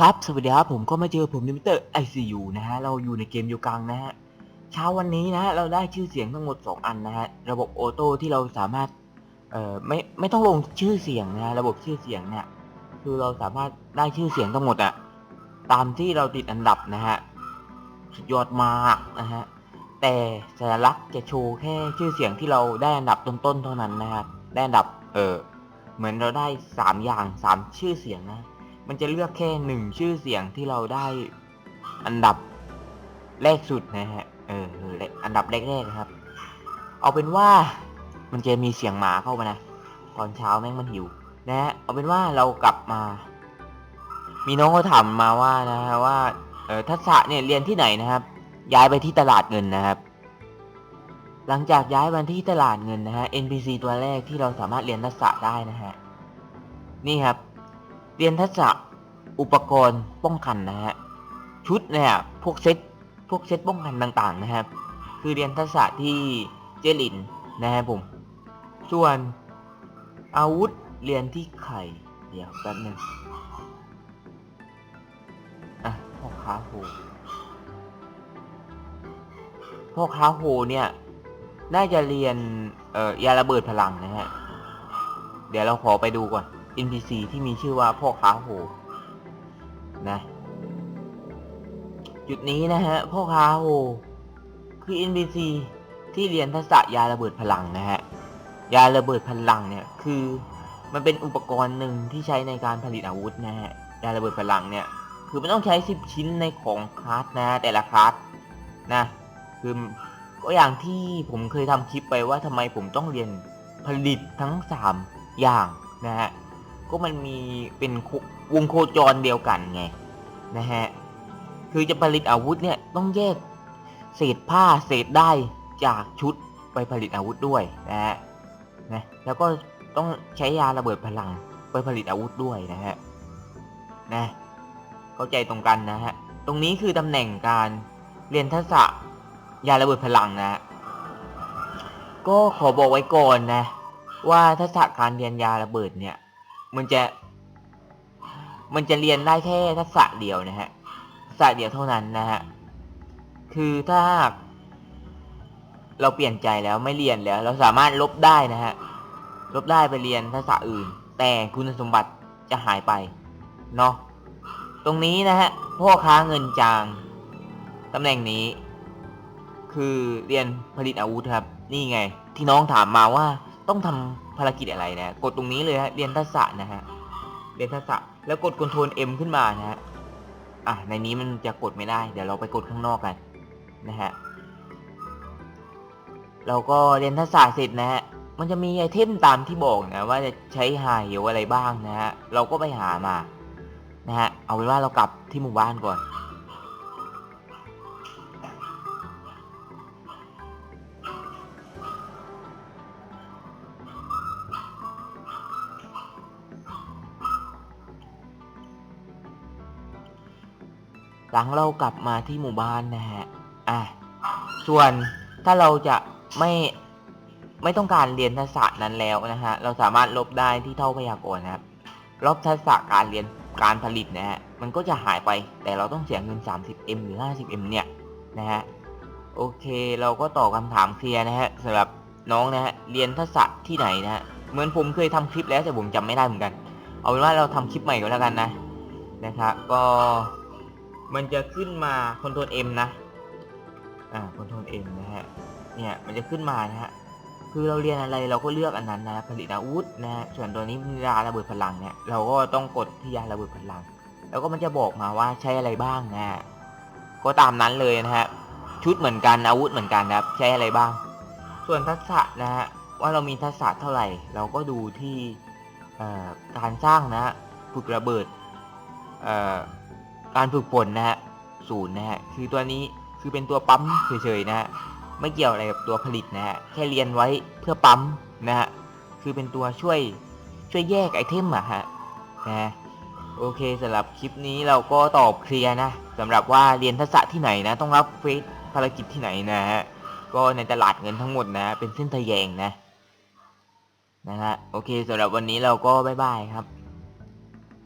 ครับ สวัสดีครับ ผมก็มาเจอผมนิมิเตอร์ ICU นะฮะ เราอยู่ในเกมยูกังนะฮะ เช้าวันนี้นะ เราได้ชื่อเสียงทั้งหมด 2 อันนะฮะ ระบบออโต้ที่เราสามารถ เอ่อ ไม่ ไม่ต้องลงชื่อเสียงนะฮะ ระบบชื่อเสียงเนี่ย คือเราสามารถได้ชื่อเสียงทั้งหมดอะตามที่เราติดอันดับนะฮะ สุดยอดมากนะฮะ แต่สัญลักษณ์จะโชว์แค่ชื่อเสียงที่เราได้อันดับต้นๆเท่านั้นนะฮะ ได้อันดับ เออเหมือนเราได้สามอย่างสามชื่อเสียงนะ มันจะเลือกแค่หนึ่งชื่อเสียงที่เราได้อันดับแรกสุดนะฮะ เออ อันดับแรกๆครับ เอาเป็นว่ามันจะมีเสียงหมาเข้ามานะ ตอนเช้าแม่งมันหิว นะฮะ เอาเป็นว่าเรากลับมา มีน้องเขาถามมาว่านะฮะว่า เออทัศะเนี่ยเรียนที่ไหนนะครับ ย้ายไปที่ตลาดเงินนะครับ หลังจากย้ายมาที่ตลาดเงินนะฮะ NPC ตัวแรกที่เราสามารถเรียนทักษะได้นะฮะ นี่ครับ เรียนทักษะอุปกรณ์ป้องกันนะฮะชุดเนี่ยพวกเซตพวกเซตป้องกันต่างๆนะครับ คือเรียนทักษะที่เจลินนะครับผม ส่วนอาวุธเรียนที่ไข่เดี๋ยวแป๊บนึงอะพ่อค้าโหพ่อค้าโหเนี่ย น่าจะเรียนเอ่อยาระเบิดพลังนะฮะ เดี๋ยวเราขอไปดูก่อน NPC ที่มีชื่อว่าพ่อค้าโหนะจุดนี้นะฮะพ่อค้าโหคือ NPC ที่เรียนทักษะยาระเบิดพลังนะฮะยาระเบิดพลังเนี่ยคือมันเป็นอุปกรณ์หนึ่งที่ใช้ในการผลิตอาวุธนะฮะยาระเบิดพลังเนี่ยคือมันต้องใช้ 10 ชิ้นในของคลาสนะแต่ละคลาสนะคือก็อย่างที่ผมเคยทำคลิปไปว่าทำไมผมต้องเรียนผลิตทั้ง 3 อย่างนะฮะ ก็มันมีเป็นวงโคจรเดียวกันไงนะฮะคือจะผลิตอาวุธเนี่ยต้องแยกเศษผ้าเศษได้จากชุดไปผลิตอาวุธด้วยนะฮะนะแล้วก็ต้องใช้ยาระเบิดพลังไปผลิตอาวุธด้วยนะฮะนะเข้าใจตรงกันนะฮะตรงนี้คือตำแหน่งการเรียนทักษะยาระเบิดพลังนะฮะก็ขอบอกไว้ก่อนนะ ว่าทักษะการเรียนยาระเบิดเนี่ย มันจะ มันจะเรียนได้แค่ทักษะเดียวนะฮะทักษะเดียวเท่านั้นนะฮะคือถ้าเราเปลี่ยนใจแล้วไม่เรียนแล้ว เราสามารถลบได้นะฮะลบได้ไปเรียนทักษะอื่น แต่คุณสมบัติจะหายไปเนาะตรงนี้นะฮะพ่อค้าเงินจางตำแหน่งนี้ คือเรียนผลิตอาวุธครับ นี่ไง ที่น้องถามมาว่า ต้องทำภารกิจอะไรนะกดตรงนี้เลยฮะเรียนทักษะนะฮะเรียนทักษะแล้วกด Ctrl M ขึ้นมานะฮะอะในนี้มันจะกดไม่ได้ เดี๋ยวเราไปกดข้างนอกกันนะฮะเราก็เรียนทักษะเสร็จนะฮะมันจะมีไอเทมตามที่บอกนะว่าจะใช้หาเหวอะไรบ้างนะฮะเราก็ไปหามานะฮะเอาเป็นว่าเรากลับที่หมู่บ้านก่อน หลังเรากลับมาที่หมู่บ้านนะฮะ อะ ส่วนถ้าเราจะไม่ไม่ต้องการเรียนทักษะนั้นแล้วนะฮะ เราสามารถลบได้ที่เท่าพยากรณ์นะครับ ลบทักษะการเรียนการผลิตนะฮะ มันก็จะหายไป แต่เราต้องเสียเงิน 30M หรือ 50M เนี่ยนะฮะ โอเค เราก็ตอบคำถามเคลียร์นะฮะสำหรับน้องนะฮะ เรียนทักษะที่ไหนนะฮะ เหมือนผมเคยทำคลิปแล้วแต่ผมจำไม่ได้เหมือนกัน เอาเป็นว่าเราทำคลิปใหม่ก็แล้วกันนะ นะครับ ก็ มันจะขึ้นมา Ctrl M นะ อ่า Ctrl M นะฮะ เนี่ยมันจะขึ้นมานะฮะ คือเราเรียนอะไรเราก็เลือกอันนั้นนะผลิตอาวุธนะส่วนตัวนี้ยาระเบิดพลังเนี่ยเราก็ต้องกดที่ยาระเบิดพลัง แล้วก็มันจะบอกมาว่าใช้อะไรบ้างนะฮะก็ตามนั้นเลยนะฮะ ชุดเหมือนกันอาวุธเหมือนกันนะครับ ใช้อะไรบ้าง ส่วนทักษะนะฮะว่าเรามีทักษะเท่าไหร่ เราก็ดูที่การสร้างนะฮะฝึกระเบิดอ่อ การฝึกฝนนะฮะศูนย์นะฮะคือตัวนี้คือเป็นตัวปั๊มเฉยๆนะฮะไม่เกี่ยวอะไรกับตัวผลิตนะฮะแค่เรียนไว้เพื่อปั๊มนะฮะคือเป็นตัวช่วยช่วยแยกไอเทมอะฮะนะโอเคสำหรับคลิปนี้เราก็ตอบเคลียร์นะสำหรับว่าเรียนทักษะที่ไหนนะ ต้องรับเฟสภารกิจที่ไหนนะฮะก็ในตลาดเงินทั้งหมดนะ เป็นเส้นทะแยงนะนะฮะโอเคสำหรับวันนี้เราก็บ๊ายบายครับ